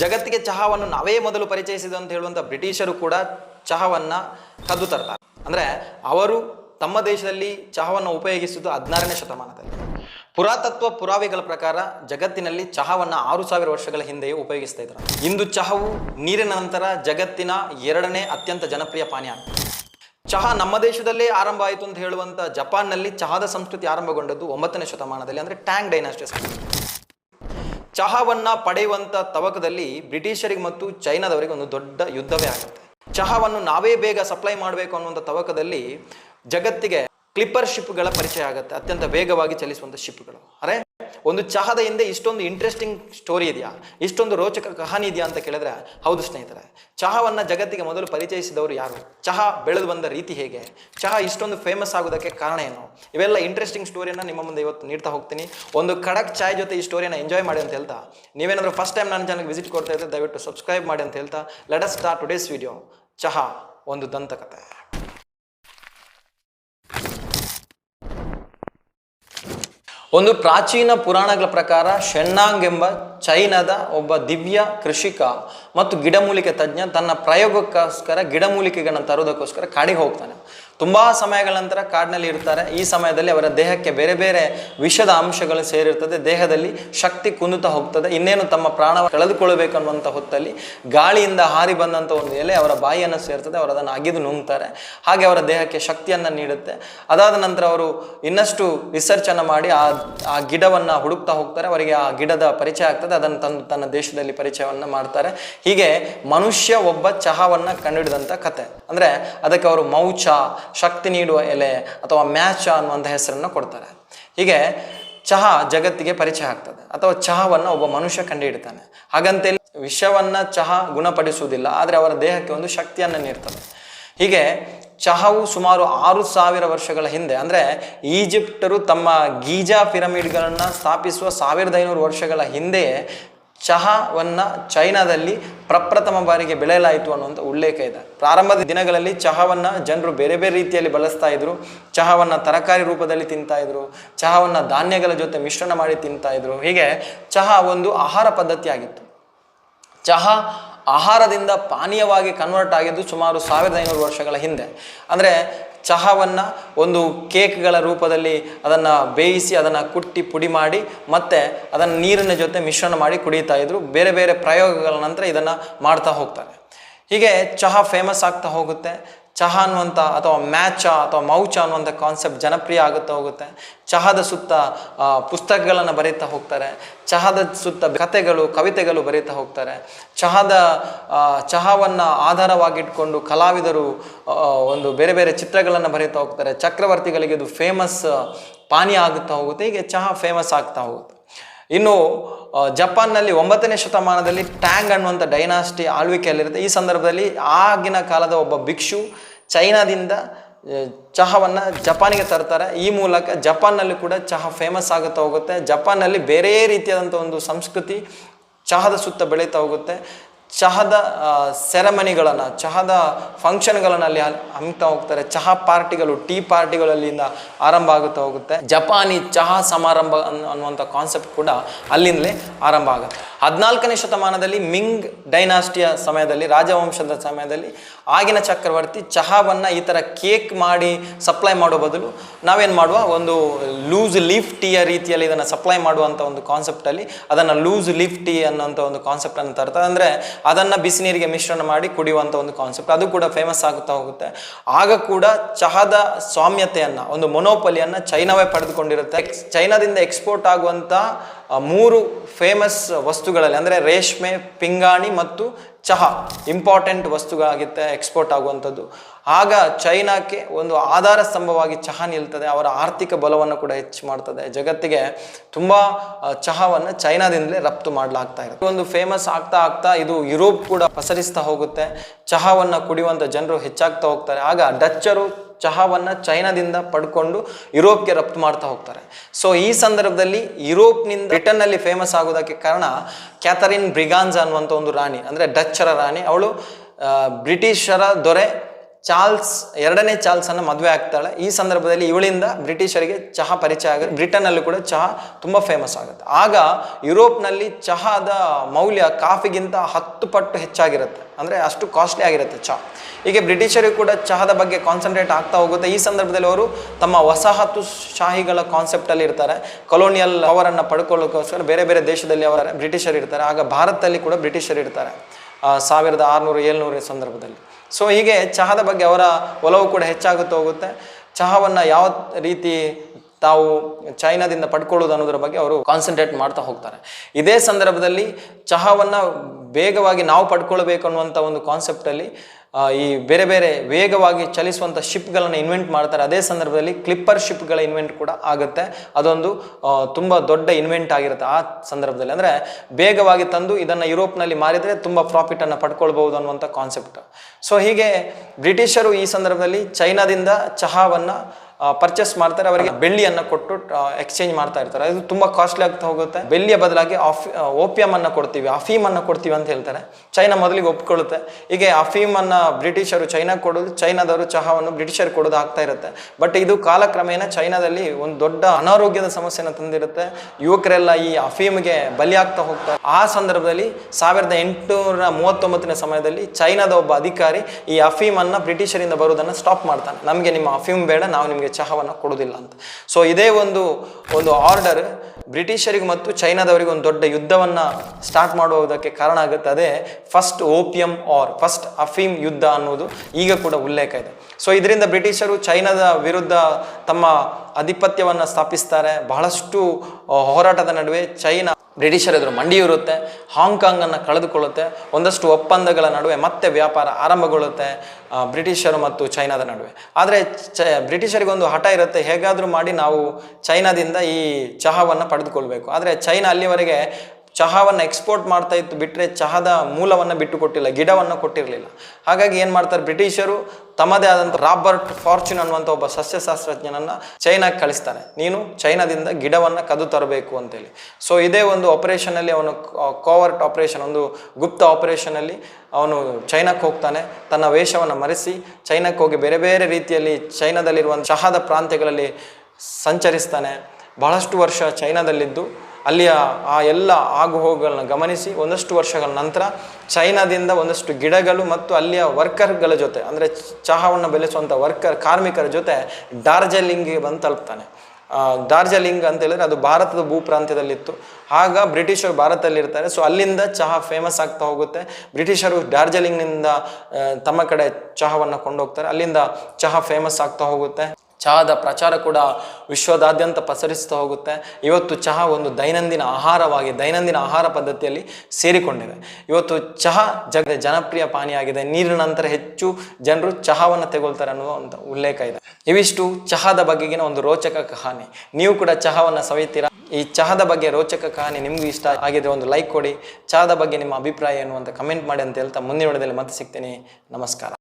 ಜಗತ್ತಿಗೆ ಚಹಾವನ್ನು ನಾವೇ ಮೊದಲು ಪರಿಚಯಿಸಿದ ಅಂತ ಹೇಳುವಂಥ ಬ್ರಿಟಿಷರು ಕೂಡ ಚಹಾವನ್ನು ಕದ್ದು ತರ್ತಾರೆ. ಅಂದರೆ ಅವರು ತಮ್ಮ ದೇಶದಲ್ಲಿ ಚಹಾವನ್ನು ಉಪಯೋಗಿಸುವುದು ಹದಿನಾರನೇ ಶತಮಾನದಲ್ಲಿ. ಪುರಾತತ್ವ ಪುರಾವೆಗಳ ಪ್ರಕಾರ ಜಗತ್ತಿನಲ್ಲಿ ಚಹಾವನ್ನು ಆರು ಸಾವಿರ ವರ್ಷಗಳ ಹಿಂದೆಯೇ ಉಪಯೋಗಿಸ್ತಾ ಇದ್ದಾರೆ ಇಂದು ಚಹಾವು ನೀರಿನ ನಂತರ ಜಗತ್ತಿನ ಎರಡನೇ ಅತ್ಯಂತ ಜನಪ್ರಿಯ ಪಾನೀಯ ಚಹಾ ನಮ್ಮ ದೇಶದಲ್ಲೇ ಆರಂಭ ಆಯಿತು ಅಂತ ಹೇಳುವಂಥ ಜಪಾನ್ನಲ್ಲಿ ಚಹಾದ ಸಂಸ್ಕೃತಿ ಆರಂಭಗೊಂಡದ್ದು ಒಂಬತ್ತನೇ ಶತಮಾನದಲ್ಲಿ, ಅಂದರೆ ಟ್ಯಾಂಗ್ ಡೈನಾಸ್ಟಿಸ್ ಚಹಾವನ್ನ ಪಡೆಯುವಂಥ ತವಕದಲ್ಲಿ ಬ್ರಿಟಿಷರಿಗೆ ಮತ್ತು ಚೈನಾದವರಿಗೆ ಒಂದು ದೊಡ್ಡ ಯುದ್ಧವೇ ಆಗುತ್ತೆ. ಚಹಾವನ್ನು ನಾವೇ ಬೇಗ ಸಪ್ಲೈ ಮಾಡಬೇಕು ಅನ್ನುವಂಥ ತವಕದಲ್ಲಿ ಜಗತ್ತಿಗೆ ಕ್ಲಿಪ್ಪರ್ ಶಿಪ್ಗಳ ಪರಿಚಯ ಆಗುತ್ತೆ. ಅತ್ಯಂತ ವೇಗವಾಗಿ ಚಲಿಸುವಂಥ ಶಿಪ್ಗಳು. ಅರೆ ಒಂದು ಚಹಾದ ಹಿಂದೆ ಇಷ್ಟೊಂದು ಇಂಟ್ರೆಸ್ಟಿಂಗ್ ಸ್ಟೋರಿ ಇದೆಯಾ? ಇಷ್ಟೊಂದು ರೋಚಕ ಕಹಾನಿ ಇದೆಯಾ ಅಂತ ಕೇಳಿದ್ರೆ, ಹೌದು ಸ್ನೇಹಿತರೆ. ಚಹಾವನ್ನು ಜಗತ್ತಿಗೆ ಮೊದಲು ಪರಿಚಯಿಸಿದವರು ಯಾರು? ಚಹಾ ಬೆಳೆದು ಬಂದ ರೀತಿ ಹೇಗೆ? ಚಹಾ ಇಷ್ಟೊಂದು ಫೇಮಸ್ ಆಗೋದಕ್ಕೆ ಕಾರಣ ಏನು? ಇವೆಲ್ಲ ಇಂಟ್ರೆಸ್ಟಿಂಗ್ ಸ್ಟೋರಿಯನ್ನು ನಿಮ್ಮ ಮುಂದೆ ಇವತ್ತು ನೀಡ್ತಾ ಹೋಗ್ತೀನಿ. ಒಂದು ಖಡಕ್ ಚಾಯ್ ಜೊತೆ ಈ ಸ್ಟೋರಿಯನ್ನು ಎಂಜಾಯ್ ಮಾಡಿ ಅಂತ ಹೇಳ್ತಾ, ನೀವೇನಾದರೂ ಫಸ್ಟ್ ಟೈಮ್ ನನ್ನ ಚಾನಲ್ಗೆ ವಿಸಿಟ್ ಕೊಡ್ತಾ ಇದ್ದರೆ ದಯವಿಟ್ಟು ಸಬ್ಸ್ಕ್ರೈಬ್ ಮಾಡಿ ಅಂತ ಹೇಳ್ತಾ let us start today's video ಚಹಾ, ಒಂದು ದಂತಕಥೆ ಒಂದು ಪ್ರಾಚೀನ ಪುರಾಣಗಳ ಪ್ರಕಾರ ಶೆನ್ನಾಂಗ್ ಎಂಬ ಚೈನಾದ ಒಬ್ಬ ದಿವ್ಯ ಕೃಷಿಕ ಮತ್ತು ಗಿಡಮೂಲಿಕೆ ತಜ್ಞ ತನ್ನ ಪ್ರಯೋಗಕ್ಕೋಸ್ಕರ ಗಿಡಮೂಲಿಕೆಗಳನ್ನು ತರೋದಕ್ಕೋಸ್ಕರ ಕಾಡಿಗೆ ಹೋಗ್ತಾನೆ. ತುಂಬ ಸಮಯಗಳ ನಂತರ ಕಾಡಿನಲ್ಲಿ ಇರ್ತಾರೆ ಈ ಸಮಯದಲ್ಲಿ ಅವರ ದೇಹಕ್ಕೆ ಬೇರೆ ಬೇರೆ ವಿಷದ ಅಂಶಗಳು ಸೇರಿರ್ತದೆ ದೇಹದಲ್ಲಿ ಶಕ್ತಿ ಕುಂದುತ್ತಾ ಹೋಗ್ತದೆ. ಇನ್ನೇನು ತಮ್ಮ ಪ್ರಾಣ ಕಳೆದುಕೊಳ್ಳಬೇಕನ್ನುವಂಥ ಹೊತ್ತಲ್ಲಿ ಗಾಳಿಯಿಂದ ಹಾರಿ ಬಂದಂಥ ಒಂದು ಎಲೆ ಅವರ ಬಾಯಿಯನ್ನು ಸೇರ್ತದೆ. ಅವರು ಅದನ್ನು ಅಗಿದು ನುಂಗ್ತಾರೆ. ಹಾಗೆ ಅವರ ದೇಹಕ್ಕೆ ಶಕ್ತಿಯನ್ನು ನೀಡುತ್ತೆ. ಅದಾದ ನಂತರ ಅವರು ಇನ್ನಷ್ಟು ರಿಸರ್ಚನ್ನು ಮಾಡಿ ಆ ಆ ಗಿಡವನ್ನು ಹುಡುಕ್ತಾ ಹೋಗ್ತಾರೆ. ಅವರಿಗೆ ಆ ಗಿಡದ ಪರಿಚಯ ಆಗ್ತದೆ. ಅದನ್ನು ತಂದು ತನ್ನ ದೇಶದಲ್ಲಿ ಪರಿಚಯವನ್ನು ಮಾಡ್ತಾರೆ. ಹೀಗೆ ಮನುಷ್ಯ ಒಬ್ಬ ಚಹಾವನ್ನು ಕಂಡುಹಿಡಿದಂಥ ಕತೆ. ಅಂದರೆ ಅದಕ್ಕೆ ಅವರು ಮೌಚ ಶಕ್ತಿ ನೀಡುವ ಎಲೆ ಅಥವಾ ಮ್ಯಾಚ್ ಅನ್ನುವಂಥ ಹೆಸರನ್ನು ಕೊಡ್ತಾರೆ. ಹೀಗೆ ಚಹಾ ಜಗತ್ತಿಗೆ ಪರಿಚಯ ಆಗ್ತದೆ. ಅಥವಾ ಚಹಾವನ್ನು ಒಬ್ಬ ಮನುಷ್ಯ ಕಂಡುಹಿಡ್ತಾನೆ. ಹಾಗಂತೇಳಿ ವಿಷವನ್ನು ಚಹಾ ಗುಣಪಡಿಸುವುದಿಲ್ಲ, ಆದರೆ ಅವರ ದೇಹಕ್ಕೆ ಒಂದು ಶಕ್ತಿಯನ್ನು ನೀಡ್ತದೆ. ಹೀಗೆ ಚಹಾವು ಸುಮಾರು ಆರು ಸಾವಿರ ವರ್ಷಗಳ ಹಿಂದೆ, ಅಂದರೆ ಈಜಿಪ್ಟರು ತಮ್ಮ ಗೀಜಾ ಪಿರಮಿಡ್ಗಳನ್ನು ಸ್ಥಾಪಿಸುವ ಸಾವಿರದ ಐನೂರು ವರ್ಷಗಳ ಹಿಂದೆಯೇ ಚಹಾವನ್ನು ಚೈನಾದಲ್ಲಿ ಪ್ರಪ್ರಥಮ ಬಾರಿಗೆ ಬೆಳೆಯಲಾಯಿತು ಅನ್ನುವಂಥ ಉಲ್ಲೇಖ ಇದೆ. ಪ್ರಾರಂಭದ ದಿನಗಳಲ್ಲಿ ಚಹಾವನ್ನು ಜನರು ಬೇರೆ ಬೇರೆ ರೀತಿಯಲ್ಲಿ ಬಳಸ್ತಾ ಇದ್ರು. ಚಹಾವನ್ನು ತರಕಾರಿ ರೂಪದಲ್ಲಿ ತಿಂತಾ ಇದ್ರು. ಚಹಾವನ್ನು ಧಾನ್ಯಗಳ ಜೊತೆ ಮಿಶ್ರಣ ಮಾಡಿ ತಿಂತಾ ಇದ್ರು. ಹೀಗೆ ಚಹಾ ಒಂದು ಆಹಾರ ಪದ್ಧತಿಯಾಗಿತ್ತು. ಚಹಾ ಆಹಾರದಿಂದ ಪಾನೀಯವಾಗಿ ಕನ್ವರ್ಟ್ ಆಗಿದ್ದು ಸುಮಾರು ಸಾವಿರದ ಐನೂರು ವರ್ಷಗಳ ಹಿಂದೆ. ಅಂದರೆ ಚಹಾವನ್ನು ಒಂದು ಕೇಕ್ಗಳ ರೂಪದಲ್ಲಿ ಅದನ್ನು ಬೇಯಿಸಿ ಅದನ್ನು ಕುಟ್ಟಿ ಪುಡಿ ಮಾಡಿ ಮತ್ತೆ ಅದನ್ನು ನೀರಿನ ಜೊತೆ ಮಿಶ್ರಣ ಮಾಡಿ ಕುಡಿತಾ ಇದ್ರು. ಬೇರೆ ಬೇರೆ ಪ್ರಯೋಗಗಳ ನಂತರ ಇದನ್ನು ಮಾಡ್ತಾ ಹೋಗ್ತಾರೆ. ಹೀಗೆ ಚಹಾ ಫೇಮಸ್ ಆಗ್ತಾ ಹೋಗುತ್ತೆ. ಚಹಾ ಅನ್ನುವಂಥ ಅಥವಾ ಮ್ಯಾಚ ಅಥವಾ ಮೌಚ ಅನ್ನುವಂಥ ಕಾನ್ಸೆಪ್ಟ್ ಜನಪ್ರಿಯ ಆಗುತ್ತಾ ಹೋಗುತ್ತೆ. ಚಹಾದ ಸುತ್ತ ಪುಸ್ತಕಗಳನ್ನು ಬರೀತಾ ಹೋಗ್ತಾರೆ. ಚಹಾದ ಸುತ್ತ ಕಥೆಗಳು, ಕವಿತೆಗಳು ಬರೀತಾ ಹೋಗ್ತಾರೆ. ಚಹಾದ ಚಹಾವನ್ನು ಆಧಾರವಾಗಿಟ್ಕೊಂಡು ಕಲಾವಿದರು ಒಂದು ಬೇರೆ ಬೇರೆ ಚಿತ್ರಗಳನ್ನು ಬರೀತಾ ಹೋಗ್ತಾರೆ. ಚಕ್ರವರ್ತಿಗಳಿಗೆ ಇದು ಫೇಮಸ್ ಪಾನೀಯ ಆಗುತ್ತಾ ಹೋಗುತ್ತೆ. ಹೀಗೆ ಚಹಾ ಫೇಮಸ್ ಆಗ್ತಾ ಹೋಗುತ್ತೆ. ಇನ್ನು ಜಪಾನ್ನಲ್ಲಿ ಒಂಬತ್ತನೇ ಶತಮಾನದಲ್ಲಿ ಟ್ಯಾಂಗ್ ಅನ್ನುವಂಥ ಡೈನಾಸ್ಟಿ ಆಳ್ವಿಕೆಯಲ್ಲಿರುತ್ತೆ. ಈ ಸಂದರ್ಭದಲ್ಲಿ ಆಗಿನ ಕಾಲದ ಒಬ್ಬ ಭಿಕ್ಷು ಚೈನಾದಿಂದ ಚಹಾವನ್ನು ಜಪಾನಿಗೆ ತರ್ತಾರೆ. ಈ ಮೂಲಕ ಜಪಾನ್ನಲ್ಲಿ ಕೂಡ ಚಹಾ ಫೇಮಸ್ ಆಗುತ್ತಾ ಹೋಗುತ್ತೆ. ಜಪಾನ್ನಲ್ಲಿ ಬೇರೆ ರೀತಿಯಾದಂಥ ಒಂದು ಸಂಸ್ಕೃತಿ ಚಹಾದ ಸುತ್ತ ಬೆಳೀತಾ ಹೋಗುತ್ತೆ. ಚಹಾದ ಸೆರೆಮನಿಗಳನ್ನು ಚಹಾದ ಫಂಕ್ಷನ್ಗಳನ್ನು ಅಲ್ಲಿ ಹಮ್ಮಿತಾ ಹೋಗ್ತಾರೆ. ಚಹಾ ಪಾರ್ಟಿಗಳು, ಟೀ ಪಾರ್ಟಿಗಳಲ್ಲಿಂದ ಆರಂಭ ಆಗುತ್ತಾ ಹೋಗುತ್ತೆ. ಜಪಾನಿ ಚಹಾ ಸಮಾರಂಭ ಅನ್ನು ಅನ್ನುವಂಥ ಕಾನ್ಸೆಪ್ಟ್ ಕೂಡ ಅಲ್ಲಿಂದಲೇ ಆರಂಭ ಆಗುತ್ತೆ. ಹದಿನಾಲ್ಕನೇ ಶತಮಾನದಲ್ಲಿ ಮಿಂಗ್ ಡೈನಾಸ್ಟಿಯ ಸಮಯದಲ್ಲಿ, ರಾಜವಂಶದ ಸಮಯದಲ್ಲಿ ಆಗಿನ ಚಕ್ರವರ್ತಿ ಚಹಾವನ್ನು ಈ ಥರ ಕೇಕ್ ಮಾಡಿ ಸಪ್ಲೈ ಮಾಡೋ ಬದಲು ನಾವೇನು ಮಾಡುವ? ಒಂದು ಲೂಸ್ ಲೀಫ್ ಟೀಯ ರೀತಿಯಲ್ಲಿ ಇದನ್ನು ಸಪ್ಲೈ ಮಾಡುವಂಥ ಒಂದು ಕಾನ್ಸೆಪ್ಟಲ್ಲಿ ಅದನ್ನು ಲೂಸ್ ಲೀಫ್ ಟೀ ಅನ್ನೋಂಥ ಒಂದು ಕಾನ್ಸೆಪ್ಟನ್ನು ತರ್ತಾರೆ. ಅಂದರೆ ಅದನ್ನು ಬಿಸಿನೀರಿಗೆ ಮಿಶ್ರಣ ಮಾಡಿ ಕುಡಿಯುವಂಥ ಒಂದು ಕಾನ್ಸೆಪ್ಟ್ ಅದು ಕೂಡ ಫೇಮಸ್ ಆಗುತ್ತಾ ಹೋಗುತ್ತೆ. ಆಗ ಕೂಡ ಚಹಾದ ಸ್ವಾಮ್ಯತೆಯನ್ನು, ಒಂದು ಮೊನೋಪಲಿಯನ್ನು ಚೈನಾವೇ ಪಡೆದುಕೊಂಡಿರುತ್ತೆ. ಚೈನಾದಿಂದ ಎಕ್ಸ್ಪೋರ್ಟ್ ಆಗುವಂಥ ಮೂರು ಫೇಮಸ್ ವಸ್ತುಗಳಲ್ಲಿ, ಅಂದರೆ ರೇಷ್ಮೆ, ಪಿಂಗಾಣಿ ಮತ್ತು ಚಹಾ ಇಂಪಾರ್ಟೆಂಟ್ ವಸ್ತುಗಳಾಗಿತ್ತೆ ಎಕ್ಸ್ಪೋರ್ಟ್ ಆಗುವಂಥದ್ದು. ಆಗ ಚೈನಾಕ್ಕೆ ಒಂದು ಆಧಾರ ಸ್ತಂಭವಾಗಿ ಚಹಾ ನಿಲ್ತದೆ, ಅವರ ಆರ್ಥಿಕ ಬಲವನ್ನು ಕೂಡ ಹೆಚ್ಚು ಮಾಡ್ತದೆ. ಜಗತ್ತಿಗೆ ತುಂಬ ಚಹಾವನ್ನು ಚೈನಾದಿಂದಲೇ ರಫ್ತು ಮಾಡಲಾಗ್ತಾ ಇರುತ್ತೆ. ಒಂದು ಫೇಮಸ್ ಆಗ್ತಾ ಆಗ್ತಾ ಇದು ಯುರೋಪ್ ಕೂಡ ಪಸರಿಸ್ತಾ ಹೋಗುತ್ತೆ. ಚಹಾವನ್ನು ಕುಡಿಯುವಂಥ ಜನರು ಹೆಚ್ಚಾಗ್ತಾ ಹೋಗ್ತಾರೆ. ಆಗ ಡಚ್ಚರು ಚಹಾವನ್ನು ಚೈನಾದಿಂದ ಪಡ್ಕೊಂಡು ಯುರೋಪ್ಗೆ ರಫ್ತು ಮಾಡ್ತಾ ಹೋಗ್ತಾರೆ. ಸೊ ಈ ಸಂದರ್ಭದಲ್ಲಿ ಯುರೋಪ್ನಿಂದ ಬ್ರಿಟನ್ನಲ್ಲಿ ಫೇಮಸ್ ಆಗೋದಕ್ಕೆ ಕಾರಣ ಕ್ಯಾಥರಿನ್ ಬ್ರಿಗಾನ್ಸ್ ಅನ್ನುವಂಥ ಒಂದು ರಾಣಿ, ಅಂದರೆ ಡಚ್ಚರ ರಾಣಿ. ಅವಳು ಬ್ರಿಟಿಷರ ದೊರೆ ಚಾರ್ಲ್ಸ್, ಎರಡನೇ ಚಾರ್ಲ್ಸ್ ಅನ್ನ ಮದುವೆ ಆಗ್ತಾಳೆ. ಈ ಸಂದರ್ಭದಲ್ಲಿ ಇವಳಿಂದ ಬ್ರಿಟಿಷರಿಗೆ ಚಹಾ ಪರಿಚಯ ಆಗುತ್ತೆ. ಬ್ರಿಟನ್ನಲ್ಲೂ ಕೂಡ ಚಹಾ ತುಂಬ ಫೇಮಸ್ ಆಗುತ್ತೆ. ಆಗ ಯುರೋಪ್ನಲ್ಲಿ ಚಹಾದ ಮೌಲ್ಯ ಕಾಫಿಗಿಂತ ಹತ್ತು ಪಟ್ಟು ಹೆಚ್ಚಾಗಿರುತ್ತೆ. ಅಂದರೆ ಅಷ್ಟು ಕಾಸ್ಟ್ಲಿ ಆಗಿರುತ್ತೆ ಚಹಾ. ಹೀಗೆ ಬ್ರಿಟಿಷರಿಗೂ ಕೂಡ ಚಹಾದ ಬಗ್ಗೆ ಕಾನ್ಸಂಟ್ರೇಟ್ ಆಗ್ತಾ ಹೋಗುತ್ತೆ. ಈ ಸಂದರ್ಭದಲ್ಲಿ ಅವರು ತಮ್ಮ ವಸಾಹತು ಶಾಹಿಗಳ ಕಾನ್ಸೆಪ್ಟಲ್ಲಿ ಇರ್ತಾರೆ. ಕೊಲೋನಿಯಲ್ ಅವರನ್ನು ಪಡ್ಕೊಳ್ಳೋಕ್ಕೋಸ್ಕರ ಬೇರೆ ಬೇರೆ ದೇಶದಲ್ಲಿ ಅವರ ಬ್ರಿಟಿಷರು ಇರ್ತಾರೆ. ಆಗ ಭಾರತದಲ್ಲಿ ಕೂಡ ಬ್ರಿಟಿಷರು ಇರ್ತಾರೆ. ಸಾವಿರದ ಆರುನೂರು, ಏಳ್ನೂರ ಸಂದರ್ಭದಲ್ಲಿ. ಸೊ ಹೀಗೆ ಚಹಾದ ಬಗ್ಗೆ ಅವರ ಒಲವು ಕೂಡ ಹೆಚ್ಚಾಗುತ್ತಾ ಹೋಗುತ್ತೆ. ಚಹಾವನ್ನು ಯಾವ ರೀತಿ ತಾವು ಚೈನಾದಿಂದ ಪಡ್ಕೊಳ್ಳೋದು ಅನ್ನೋದ್ರ ಬಗ್ಗೆ ಅವರು ಕಾನ್ಸಂಟ್ರೇಟ್ ಮಾಡ್ತಾ ಹೋಗ್ತಾರೆ. ಇದೇ ಸಂದರ್ಭದಲ್ಲಿ ಚಹಾವನ್ನು ಬೇಗವಾಗಿ ನಾವು ಪಡ್ಕೊಳ್ಬೇಕು ಅನ್ನುವಂಥ ಒಂದು ಕಾನ್ಸೆಪ್ಟಲ್ಲಿ ಈ ಬೇರೆ ಬೇರೆ ವೇಗವಾಗಿ ಚಲಿಸುವಂಥ ಶಿಪ್ಗಳನ್ನು ಇನ್ವೆಂಟ್ ಮಾಡ್ತಾರೆ. ಅದೇ ಸಂದರ್ಭದಲ್ಲಿ ಕ್ಲಿಪ್ಪರ್ ಶಿಪ್ಗಳ ಇನ್ವೆಂಟ್ ಕೂಡ ಆಗುತ್ತೆ. ಅದೊಂದು ತುಂಬ ದೊಡ್ಡ ಇನ್ವೆಂಟ್ ಆಗಿರುತ್ತೆ ಆ ಸಂದರ್ಭದಲ್ಲಿ. ಅಂದರೆ ಬೇಗವಾಗಿ ತಂದು ಇದನ್ನು ಯುರೋಪ್ನಲ್ಲಿ ಮಾರಿದರೆ ತುಂಬ ಪ್ರಾಫಿಟನ್ನು ಪಡ್ಕೊಳ್ಬಹುದು ಅನ್ನುವಂಥ ಕಾನ್ಸೆಪ್ಟ್ ಸೊ ಹೀಗೆ ಬ್ರಿಟಿಷರು ಈ ಸಂದರ್ಭದಲ್ಲಿ ಚೈನಾದಿಂದ ಚಹಾವನ್ನು ಪರ್ಚೇಸ್ ಮಾಡ್ತಾರೆ, ಅವರಿಗೆ ಬೆಳ್ಳಿಯನ್ನು ಕೊಟ್ಟು ಎಕ್ಸ್ಚೇಂಜ್ ಮಾಡ್ತಾ ಇರ್ತಾರೆ. ಅದು ತುಂಬ ಕಾಸ್ಟ್ಲಿ ಆಗ್ತಾ ಹೋಗುತ್ತೆ. ಬೆಳ್ಳಿಯ ಬದಲಾಗಿ ಆಫಿ ಓಪಿಯಂ ಅನ್ನು ಕೊಡ್ತೀವಿ. ಅಫೀಮ್ ಅನ್ನು ಕೊಡ್ತೀವಿ ಅಂತ ಹೇಳ್ತಾರೆ. ಚೈನಾ ಮೊದಲಿಗೆ ಒಪ್ಕೊಳ್ಳುತ್ತೆ. ಹೀಗೆ ಅಫೀಮ್ ಅನ್ನು ಬ್ರಿಟಿಷರು ಚೈನಾ ಕೊಡೋದು ಚೈನಾದವರು ಚಹಾವನ್ನು ಬ್ರಿಟಿಷರು ಕೊಡೋದು ಆಗ್ತಾ ಇರುತ್ತೆ. ಬಟ್ ಇದು ಕಾಲಕ್ರಮೇಣ ಚೈನಾದಲ್ಲಿ ಒಂದು ದೊಡ್ಡ ಅನಾರೋಗ್ಯದ ಸಮಸ್ಯೆನ ತಂದಿರುತ್ತೆ. ಯುವಕರೆಲ್ಲ ಈ ಅಫೀಮ್ಗೆ ಬಲಿಯಾಗ್ತಾ ಹೋಗ್ತಾರೆ ಆ ಸಂದರ್ಭದಲ್ಲಿ ಸಾವಿರದ ಎಂಟುನೂರ ಮೂವತ್ತೊಂಬತ್ತನೇ ಸಮಯದಲ್ಲಿ ಚೈನಾದ ಒಬ್ಬ ಅಧಿಕಾರಿ ಈ ಅಫೀಮ್ ಅನ್ನ ಬ್ರಿಟಿಷರಿಂದ ಬರೋದನ್ನು ಸ್ಟಾಪ್ ಮಾಡ್ತಾನೆ. ನಮಗೆ ನಿಮ್ಮ ಅಫೀಮ್ ಬೇಡ, ನಾವು ನಿಮಗೆ ಚಹಾವನ್ನು ಕೊಡೋದಿಲ್ಲ ಅಂತ. ಸೊ ಇದೇ ಒಂದು ಒಂದು ಆರ್ಡರ್ ಬ್ರಿಟಿಷರಿಗೆ ಮತ್ತು ಚೈನಾದವರಿಗೆ ಒಂದು ದೊಡ್ಡ ಯುದ್ಧವನ್ನು ಸ್ಟಾರ್ಟ್ ಮಾಡುವುದಕ್ಕೆ ಕಾರಣ ಆಗುತ್ತೆ. ಅದೇ ಫಸ್ಟ್ ಓಪಿಯಂ ಆರ್ ಫಸ್ಟ್ ಅಫೀಮ್ ಯುದ್ಧ ಅನ್ನೋದು ಈಗ ಕೂಡ ಉಲ್ಲೇಖ ಇದೆ. ಸೊ ಇದರಿಂದ ಬ್ರಿಟಿಷರು ಚೈನಾದ ವಿರುದ್ಧ ತಮ್ಮ ಆಧಿಪತ್ಯವನ್ನು ಸ್ಥಾಪಿಸ್ತಾರೆ. ಬಹಳಷ್ಟು ಹೋರಾಟದ ನಡುವೆ ಚೈನಾ ಬ್ರಿಟಿಷರ ಎದುರು ಮಂಡಿಯೂರುತ್ತೆ, ಹಾಂಗ್ಕಾಂಗನ್ನು ಕಳೆದುಕೊಳ್ಳುತ್ತೆ, ಒಂದಷ್ಟು ಒಪ್ಪಂದಗಳ ನಡುವೆ ಮತ್ತೆ ವ್ಯಾಪಾರ ಆರಂಭಗೊಳ್ಳುತ್ತೆ ಬ್ರಿಟಿಷರು ಮತ್ತು ಚೈನಾದ ನಡುವೆ. ಆದರೆ ಚ, ಬ್ರಿಟಿಷರಿಗೊಂದು ಹಠ ಇರುತ್ತೆ, ಹೇಗಾದರೂ ಮಾಡಿ ನಾವು ಚೈನಾದಿಂದ ಈ ಚಹಾವನ್ನು ಪಡೆದುಕೊಳ್ಬೇಕು. ಆದರೆ ಚೈನಾ ಅಲ್ಲಿವರೆಗೆ ಚಹಾವನ್ನು ಎಕ್ಸ್ಪೋರ್ಟ್ ಮಾಡ್ತಾ ಇತ್ತು ಬಿಟ್ಟರೆ ಚಹಾದ ಮೂಲವನ್ನು ಬಿಟ್ಟು ಕೊಟ್ಟಿಲ್ಲ ಗಿಡವನ್ನು ಕೊಟ್ಟಿರಲಿಲ್ಲ. ಹಾಗಾಗಿ ಏನು ಮಾಡ್ತಾರೆ ಬ್ರಿಟಿಷರು? ತಮ್ಮದೇ ಆದಂಥ ರಾಬರ್ಟ್ ಫಾರ್ಚೂನ್ ಅನ್ನುವಂಥ ಒಬ್ಬ ಸಸ್ಯಶಾಸ್ತ್ರಜ್ಞನನ್ನು ಚೈನಾಗೆ ಕಳಿಸ್ತಾರೆ. ನೀನು ಚೈನಾದಿಂದ ಗಿಡವನ್ನು ಕದು ತರಬೇಕು ಅಂತೇಳಿ. ಸೊ ಇದೇ ಒಂದು ಆಪರೇಷನಲ್ಲಿ ಅವನು ಕೋವರ್ಟ್ ಆಪರೇಷನ್ ಒಂದು ಗುಪ್ತ ಆಪರೇಷನಲ್ಲಿ ಅವನು ಚೈನಾಕ್ಕೆ ಹೋಗ್ತಾನೆ. ತನ್ನ ವೇಷವನ್ನು ಮರೆಸಿ ಚೈನಾಕ್ಕೆ ಹೋಗಿ ಬೇರೆ ಬೇರೆ ರೀತಿಯಲ್ಲಿ ಚೈನಾದಲ್ಲಿರುವಂಥ ಚಹಾದ ಪ್ರಾಂತ್ಯಗಳಲ್ಲಿ ಸಂಚರಿಸ್ತಾನೆ. ಬಹಳಷ್ಟು ವರ್ಷ ಚೈನಾದಲ್ಲಿದ್ದು. ಅಲ್ಲಿಯ ಆ ಎಲ್ಲ ಆಗು ಹೋಗುಗಳನ್ನ ಗಮನಿಸಿ ಒಂದಷ್ಟು ವರ್ಷಗಳ ನಂತರ ಚೈನಾದಿಂದ ಒಂದಷ್ಟು ಗಿಡಗಳು ಮತ್ತು ಅಲ್ಲಿಯ ವರ್ಕರ್ಗಳ ಜೊತೆ, ಅಂದರೆ ಚಹಾವನ್ನು ಬೆಳೆಸುವಂಥ ವರ್ಕರ್, ಕಾರ್ಮಿಕರ ಜೊತೆ ಡಾರ್ಜಿಲಿಂಗ್ಗೆ ಬಂದು ತಲುಪ್ತಾನೆ. ಡಾರ್ಜಿಲಿಂಗ್ ಅಂತ ಹೇಳಿದ್ರೆ ಅದು ಭಾರತದ ಭೂಪ್ರಾಂತ್ಯದಲ್ಲಿತ್ತು. ಆಗ ಬ್ರಿಟಿಷರು ಭಾರತದಲ್ಲಿರ್ತಾರೆ. ಸೊ ಅಲ್ಲಿಂದ ಚಹಾ ಫೇಮಸ್ ಆಗ್ತಾ ಹೋಗುತ್ತೆ. ಬ್ರಿಟಿಷರು ಡಾರ್ಜಿಲಿಂಗ್ನಿಂದ ತಮ್ಮ ಕಡೆ ಚಹಾವನ್ನು ಕೊಂಡೋಗ್ತಾರೆ. ಅಲ್ಲಿಂದ ಚಹಾ ಫೇಮಸ್ ಆಗ್ತಾ ಹೋಗುತ್ತೆ. ಚಹಾದ ಪ್ರಚಾರ ಕೂಡ ವಿಶ್ವದಾದ್ಯಂತ ಪಸರಿಸ್ತಾ ಹೋಗುತ್ತೆ. ಇವತ್ತು ಚಹಾ ಒಂದು ದೈನಂದಿನ ಆಹಾರವಾಗಿ, ದೈನಂದಿನ ಆಹಾರ ಪದ್ಧತಿಯಲ್ಲಿ ಸೇರಿಕೊಂಡಿದೆ. ಇವತ್ತು ಚಹಾ ಜಗದ ಜನಪ್ರಿಯ ಪಾನೀಯಾಗಿದೆ. ನೀರಿನ ನಂತರ ಹೆಚ್ಚು ಜನರು ಚಹಾವನ್ನು ತೆಗೊಳ್ತಾರೆ ಅನ್ನುವ ಒಂದು ಉಲ್ಲೇಖ ಇದೆ. ಇವಿಷ್ಟು ಚಹಾದ ಬಗೆಗಿನ ಒಂದು ರೋಚಕ ಕಹಾನಿ. ನೀವು ಕೂಡ ಚಹಾವನ್ನು ಸವಿತೀರಾ? ಈ ಚಹಾದ ಬಗ್ಗೆ ರೋಚಕ ಕಹಾನಿ ನಿಮಗೂ ಇಷ್ಟ ಆಗಿದ್ರೆ ಒಂದು ಲೈಕ್ ಕೊಡಿ. ಚಹಾದ ಬಗ್ಗೆ ನಿಮ್ಮ ಅಭಿಪ್ರಾಯ ಏನು ಅಂತ ಕಮೆಂಟ್ ಮಾಡಿ ಅಂತ ಹೇಳ್ತಾ ಮುಂದಿನ ವಿಡಿಯೋದಲ್ಲಿ ಮತ್ತೆ ಸಿಗ್ತೀನಿ. ನಮಸ್ಕಾರ.